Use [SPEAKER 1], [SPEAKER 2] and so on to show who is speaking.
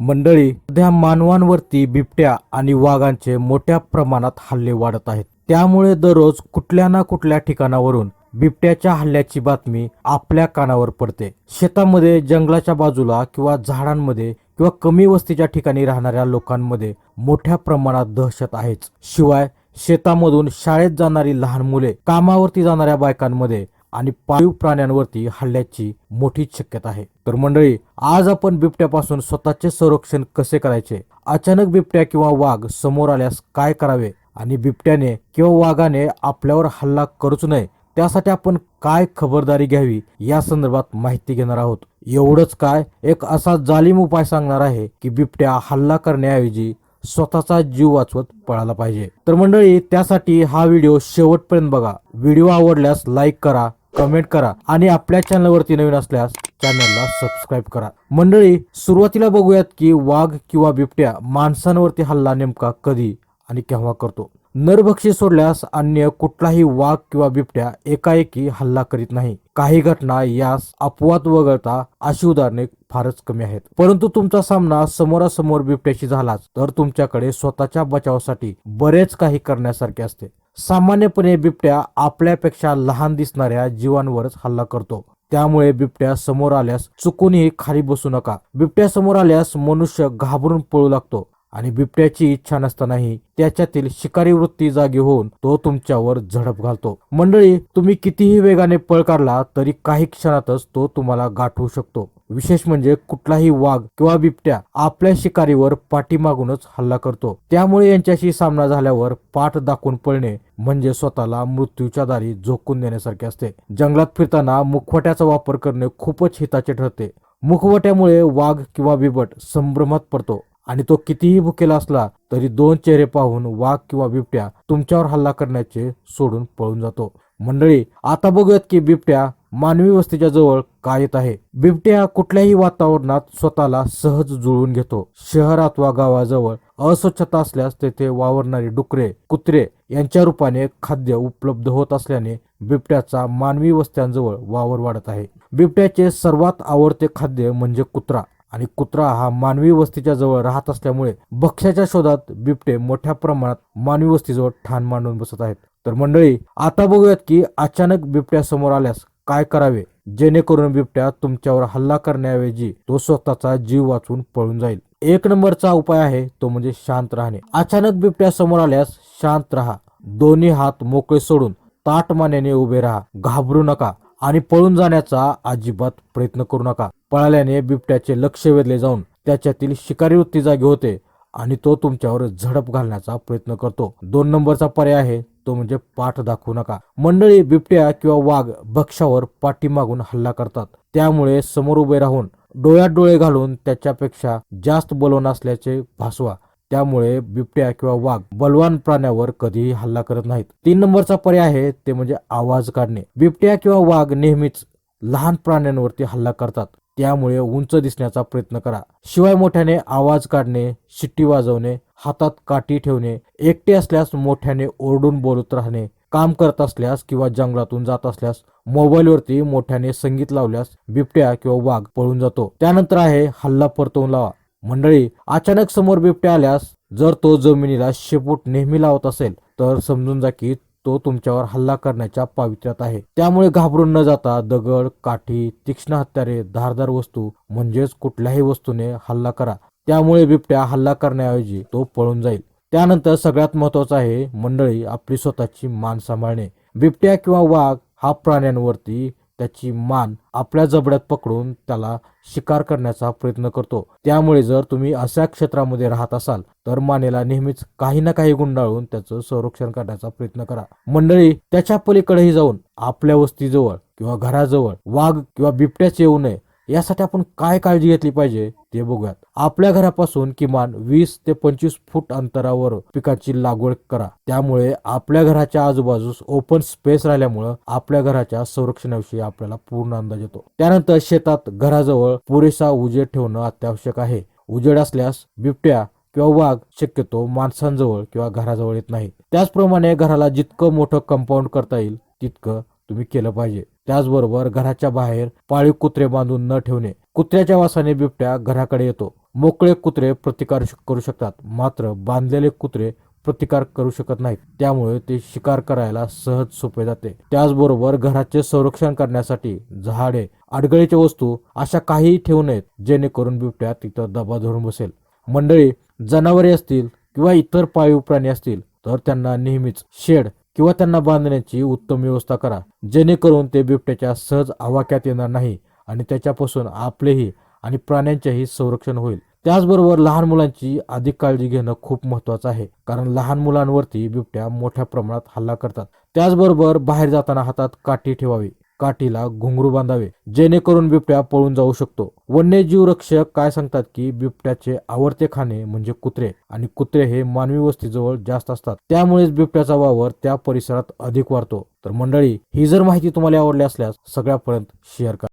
[SPEAKER 1] मंडळी सध्या मानवांवरती बिबट्या आणि वाघांचे मोठ्या प्रमाणात हल्ले वाढत आहेत. त्यामुळे दररोज कुठल्या ना कुठल्या ठिकाणावरून बिबट्याच्या हल्ल्याची बातमी आपल्या कानावर पडते. शेतामध्ये जंगलाच्या बाजूला किंवा झाडांमध्ये किंवा कमी वस्तीच्या ठिकाणी राहणाऱ्या लोकांमध्ये मोठ्या प्रमाणात दहशत आहेच. शिवाय शेतामधून शाळेत जाणारी लहान मुले कामावरती जाणाऱ्या बायकांमध्ये आणि पाळीव प्राण्यांवरती हल्ल्याची मोठी शक्यता आहे. तर मंडळी आज आपण बिबट्यापासून स्वतःचे संरक्षण कसे करायचे? अचानक बिबट्या किंवा वाघ समोर आल्यास काय करावे? आणि बिबट्याने किंवा वाघाने आपल्यावर हल्ला करूच नये त्यासाठी आपण काय खबरदारी घ्यावी या संदर्भात माहिती घेणार आहोत. एवढंच काय एक असा जालिम उपाय सांगणार आहे की बिबट्या हल्ला करण्याऐवजी स्वतःचा जीव वाचवत पळाला पाहिजे. तर मंडळी त्यासाठी हा व्हिडिओ शेवटपर्यंत बघा. व्हिडिओ आवडल्यास लाईक करा कमेंट करा आणि आपल्या चॅनलवरती नवीन असल्यास चॅनलला सबस्क्राईब करा. मंडळी सुरुवातीला बघूयात की वाघ किंवा बिबट्या माणसांवरती हल्ला नेमका कधी आणि केव्हा करतो? नरभक्षी सोडल्यास अन्य कुठलाही वाघ किंवा बिबट्या एकाएकी हल्ला करीत नाही. काही घटना यास अपवाद वगळता अशी उदाहरणे फारच कमी आहेत. परंतु तुमचा सामना समोरासमोर बिबट्याशी झालाच तर तुमच्याकडे स्वतःच्या बचावासाठी बरेच काही करण्यासारखे असते. सामान्यपणे बिबट्या आपल्यापेक्षा लहान दिसणाऱ्या जीवांवरच हल्ला करतो. त्यामुळे बिबट्या समोर आल्यास चुकूनही खाली बसू नका. बिबट्या समोर आल्यास मनुष्य घाबरून पळू लागतो. आणि बिबट्याची इच्छा नसतानाही त्याच्यातील शिकारी वृत्ती जागी होऊन तो तुमच्यावर झडप घालतो. मंडळी तुम्ही कितीही वेगाने पळ काढला तरी काही क्षणातच तो तुम्हाला गाठवू शकतो. विशेष म्हणजे कुठलाही वाघ किंवा बिबट्या आपल्या शिकारीवर पाठीमागूनच हल्ला करतो. त्यामुळे यांच्याशी सामना झाल्यावर पाठ दाखवून पळणे म्हणजे स्वतःला मृत्यूच्या दारी झोकून देण्यासारखे असते. जंगलात फिरताना मुखवट्याचा वापर करणे खूपच हिताचे ठरते. मुखवट्यामुळे वाघ किंवा बिबट संभ्रमात पडतो. आणि तो कितीही भुकेला असला तरी दोन चेहरे पाहून वाघ किंवा बिबट्या तुमच्यावर हल्ला करण्याचे सोडून पळून जातो. मंडळी आता बघूयात की बिबट्या मानवी वस्तीच्या जवळ काय येत आहे? बिबट्या कुठल्याही वातावरणात स्वतःला सहज जुळवून घेतो. शहरात वा गावाजवळ अस्वच्छता असल्यास तेथे वावरणारी डुकरे कुत्रे यांच्या रूपाने खाद्य उपलब्ध होत असल्याने बिबट्याचा मानवी वस्त्यांजवळ वावर वाढत आहे. बिबट्याचे सर्वात आवडते खाद्य म्हणजे कुत्रा. आणि कुत्रा हा मानवी वस्तीच्या जवळ राहत असल्यामुळे भक्ष्याच्या शोधात बिबटे मोठ्या प्रमाणात मानवी वस्तीजवळ ठाण मांडून बसत आहेत. तर मंडळी आता बघूयात की अचानक बिबट्या समोर आल्यास काय करावे? जेणेकरून बिबट्या तुमच्यावर हल्ला करण्याऐवजी तो स्वतःचा जीव वाचवून पळून जाईल. एक नंबरचा उपाय आहे तो म्हणजे शांत राहणे. अचानक बिबट्या समोर आल्यास शांत राहा. दोन्ही हात मोकळे सोडून ताट मानेने उभे राहा. घाबरू नका. आणि पळून जाण्याचा अजिबात प्रयत्न करू नका. पळाल्याने बिबट्याचे लक्ष वेधले जाऊन त्याच्यातील शिकारी वृत्ती जागी होते आणि तो तुमच्यावर झडप घालण्याचा प्रयत्न करतो. दोन नंबरचा पर्याय आहे तो म्हणजे पाठ दाखवू नका. मंडळी बिबट्या किंवा वाघ भक्ष्यावर पाठीमागून हल्ला करतात. त्यामुळे समोर उभे राहून डोळ्यात डोळे घालून त्याच्यापेक्षा जास्त बलवण असल्याचे भासवा. त्यामुळे बिबट्या किंवा वाघ बलवान प्राण्यावर कधीही हल्ला करत नाहीत. तीन नंबरचा पर्याय आहे ते म्हणजे आवाज काढणे. बिबट्या किंवा वाघ नेहमीच लहान प्राण्यांवरती हल्ला करतात. त्यामुळे उंच दिसण्याचा प्रयत्न करा. शिवाय मोठ्याने आवाज काढणे शिट्टी वाजवणे हातात काठी ठेवणे एकटे असल्यास मोठ्याने ओरडून बोलत राहणे काम करत असल्यास किंवा जंगलातून जात असल्यास मोबाईलवरती मोठ्याने संगीत लावल्यास बिबट्या किंवा वाघ पळून जातो. त्यानंतर आहे हल्ला परतवून लावा. मंडळी अचानक समोर बिबट्या आल्यास जर तो जमिनीला शेपूट नेहमी लावत असेल तर समजून जा की तो तुमच्यावर हल्ला करण्याच्या पावित्र्यात आहे. त्यामुळे घाबरून न जाता दगड काठी तीक्ष्ण हत्यारे धारदार वस्तू म्हणजेच कुठल्याही वस्तूने हल्ला करा. त्यामुळे बिबट्या हल्ला करण्याऐवजी तो पळून जाईल. त्यानंतर सगळ्यात महत्वाचं आहे मंडळी आपली स्वतःची मान सांभाळणे. बिबट्या किंवा वाघ हा प्राण्यांवरती त्याची मान आपल्या जबड्यात पकडून त्याला शिकार करण्याचा प्रयत्न करतो. त्यामुळे जर तुम्ही अशा क्षेत्रामध्ये राहत असाल तर मानेला नेहमीच काही ना काही गुंडाळून त्याचं संरक्षण करण्याचा प्रयत्न करा. मंडळी त्याच्या पलीकडेही जाऊन आपल्या वस्तीजवळ किंवा घराजवळ वाघ किंवा बिबट्याच येऊ नये. यासाठी आपण काय काळजी घेतली पाहिजे ते बघूयात. आपल्या घरापासून किमान वीस ते पंचवीस फूट अंतरावर पिकाची लागवड करा. त्यामुळे आपल्या घराच्या आजूबाजूस ओपन स्पेस राहिल्यामुळं आपल्या घराच्या संरक्षणाविषयी आपल्याला पूर्ण अंदाज येतो. त्यानंतर शेतात घराजवळ पुरेसा उजेड ठेवणं अत्यावश्यक आहे. उजेड असल्यास बिबट्या किंवा वाघ शक्यतो माणसांजवळ किंवा घराजवळ येत नाही त्याचप्रमाणे घराला जितकं मोठं कंपाऊंड करता येईल तितकं तुम्ही केलं पाहिजे. त्याचबरोबर घराच्या बाहेर पाळीव कुत्रे बांधून न ठेवणे. कुत्र्याच्या वासाने बिबट्या घराकडे येतो. मोकळे कुत्रे प्रतिकार करू शकतात. मात्र बांधलेले कुत्रे प्रतिकार करू शकत नाहीत. त्यामुळे ते शिकार करायला सहज सोपे जाते. त्याचबरोबर घराचे संरक्षण करण्यासाठी झाडे अडगळीच्या वस्तू अशा काहीही ठेवू नयेत जेणेकरून बिबट्या तिथं दबा धरून बसेल. मंडळी जनावरे असतील किंवा इतर पाळीव प्राणी असतील तर त्यांना नेहमीच शेड किंवा त्यांना बांधण्याची उत्तम व्यवस्था करा. जेणेकरून ते बिबट्याच्या सहज आवाक्यात येणार नाही आणि त्याच्यापासून आपलेही आणि प्राण्यांचेही संरक्षण होईल. त्याचबरोबर लहान मुलांची अधिक काळजी घेणं खूप महत्वाचं आहे. कारण लहान मुलांवरती बिबट्या मोठ्या प्रमाणात हल्ला करतात. त्याचबरोबर बाहेर जाताना हातात काठी ठेवावी. काठीला घुंगरू बांधावे जेणेकरून बिबट्या पळून जाऊ शकतो. वन्यजीव रक्षक काय सांगतात की बिबट्याचे आवडते खाणे म्हणजे कुत्रे आणि कुत्रे हे मानवी वस्तीजवळ जास्त असतात. त्यामुळेच बिबट्याचा वावर त्या परिसरात अधिक वाढतो. तर मंडळी ही जर माहिती तुम्हाला आवडली असल्यास सगळ्यापर्यंत शेअर करा.